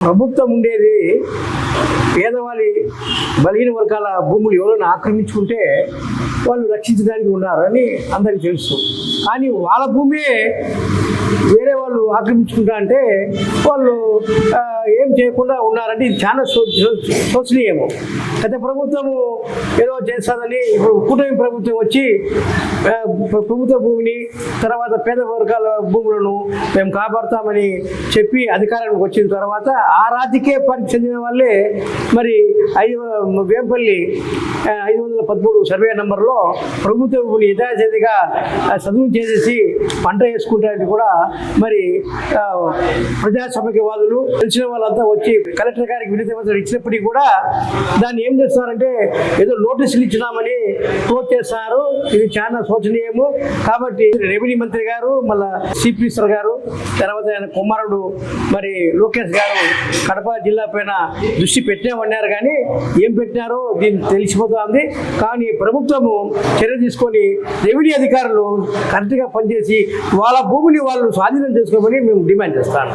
ప్రభుత్వం ఉండేది పేదవాళ్ళి బలహీన వర్గాల భూములు ఎవరైనా ఆక్రమించుకుంటే వాళ్ళు రక్షించడానికి ఉన్నారని అందరికీ తెలుసు. కానీ వాళ్ళ భూమే వేరే వాళ్ళు ఆక్రమించుకుంటా అంటే వాళ్ళు ఏం చేయకుండా ఉన్నారంటే ఇది చాలా శోచనీయము. గత ప్రభుత్వము ఏదో చేస్తుందని ఇప్పుడు కూటమి ప్రభుత్వం వచ్చి ప్రభుత్వ భూమిని తర్వాత పేద వర్గాల భూములను మేము కాపాడుతామని చెప్పి అధికారానికి వచ్చిన తర్వాత ఆ రాజకీయ పార్టీకి చెందిన వాళ్ళే మరి ఐదు వేంపల్లి ఐదు వందల పదమూడు సర్వే నెంబర్లో ప్రభుత్వ భూమిని యథాచేతిగా చదువు చేసేసి పంట వేసుకుంటానికి కూడా మరి ఆ, ప్రజాస్వామికవాదులు తెలిసిన వాళ్ళంతా వచ్చి కలెక్టర్ గారికి వినతి ఇచ్చినప్పటికీ కూడా దాన్ని ఏం చేస్తున్నారంటే ఏదో నోటీసులు ఇచ్చినామని క్లోజ్ చేస్తున్నారు ఇది చాలా శోచనీయము. కాబట్టి రెవెన్యూ మంత్రి గారు మళ్ళా సిపిశ్వర్ గారు తర్వాత ఆయన కుమారుడు మరి లోకేష్ గారు కడప జిల్లా పైన దృష్టి పెట్టామన్నారు కానీ ఏం పెట్టినారో దీన్ని తెలిసిపోతుంది. కానీ ప్రభుత్వము చర్య తీసుకొని రెవెన్యూ అధికారులు కరెక్ట్గా పనిచేసి వాళ్ళ భూమిని వాళ్ళు స్వాధీనం చేసుకోమని మేము డిమాండ్ చేస్తాను.